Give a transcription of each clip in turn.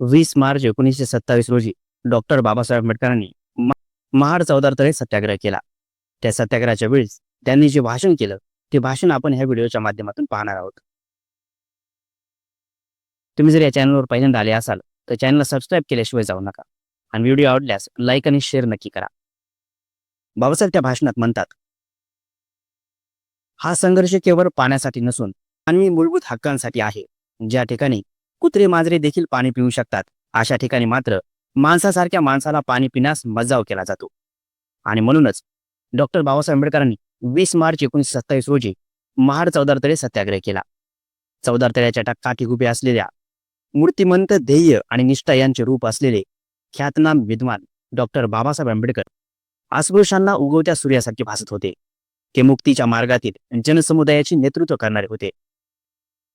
वीस मार्च एकोणीसशे सत्तावीस रोजी डॉक्टर बाबासाहेब आंबेडकरांनी महाड चौदार तळे सत्याग्रह केला. त्या सत्याग्रहाच्या वेळेस त्यांनी जे भाषण केलं ते भाषण आपण ह्या व्हिडिओच्या माध्यमातून पाहणार आहोत. तुम्ही जर या चॅनलवर पहिल्यांदा आले असाल तर चॅनलला सबस्क्राईब केल्याशिवाय जाऊ नका आणि व्हिडिओ आवडल्यास लाईक आणि शेअर नक्की करा. बाबासाहेब त्या भाषणात म्हणतात हा संघर्ष केवळ पाण्यासाठी नसून मानवी मूलभूत हक्कांसाठी आहे. ज्या ठिकाणी कुत्रे मांजरे देखील पाणी पिऊ शकतात. अशा ठिकाणी मात्र माणसासारख्या माणसाला पाणी पिण्यास मज्जाव केला जातो. आणि म्हणूनच डॉक्टर बाबासाहेब आंबेडकरांनी वीस मार्च एकोणीसशे सत्तावीस रोजी महाड चौदारतळे सत्याग्रह केला. चौदारतळ्याच्या टक्काठी काठी उभे असलेल्या मूर्तिमंत ध्येय आणि निष्ठा यांचे रूप असलेले ख्यातनाम विद्वान डॉक्टर बाबासाहेब आंबेडकर अस्पृश्यांना उगवत्या सूर्यासारखे भासत होते. ते मुक्तीच्या मार्गातील जनसमुदायाचे नेतृत्व करणारे होते.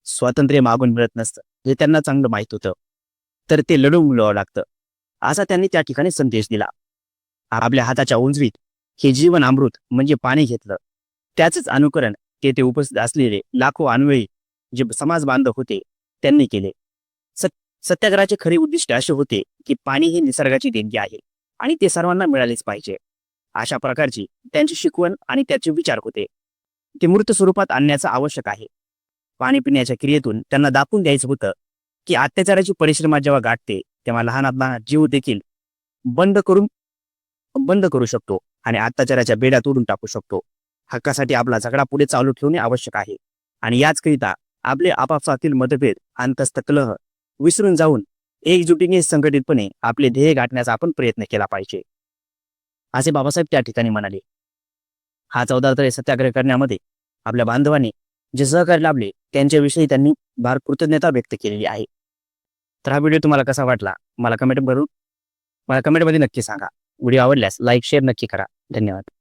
स्वातंत्र्य मागून मिळत नसतं. हे त्यांना चांगलं माहीत होतं. तर ते लढून मिळवावं लागतं. असा त्यांनी त्या ठिकाणी संदेश दिला. आपल्या हाताच्या उंजवीत हे जीवन अमृत म्हणजे पाणी घेतलं. त्याचंच अनुकरण तेथे उपस्थित असलेले लाखो अन्वयी जे समाज बांधव होते त्यांनी केले. सत सत्याग्रहाचे खरे उद्दिष्ट असे होते की पाणी हे निसर्गाची देणगी आहे आणि ते सर्वांना मिळालेच पाहिजे. अशा प्रकारची त्यांची शिकवण आणि त्याचे विचार होते. ते मूर्त स्वरूपात आणण्याचं आवश्यक आहे. पाणी पिण्याच्या क्रियेतून त्यांना दाखवून द्यायचं होतं की अत्याचाराची परिश्रमा जेव्हा गाठते तेव्हा लहानातला जीव देखील बंद करून बंद करू शकतो आणि अत्याचाराच्या बेड्या तोडून टाकू शकतो. हक्कासाठी आपला झगडा पुढे चालू ठेवणे आवश्यक आहे. आणि याचकरिता आपले आपापसातील मतभेद अंतस्तकलह विसरून जाऊन एकजुटीने संघटितपणे आपले ध्येय गाठण्याचा आपण प्रयत्न केला पाहिजे. असे बाबासाहेब त्या ठिकाणी म्हणाले. हा चौदा तळे सत्याग्रह करण्यामध्ये आपल्या बांधवांनी जे सहकार्य लाभले त्यांच्याविषयी त्यांनी भार कृतज्ञता व्यक्त केलेली आहे. तर हा व्हिडिओ तुम्हाला कसा वाटला? मला कमेंट करून मला कमेंटमध्ये नक्की सांगा. व्हिडिओ आवडल्यास लाईक शेअर नक्की करा. धन्यवाद.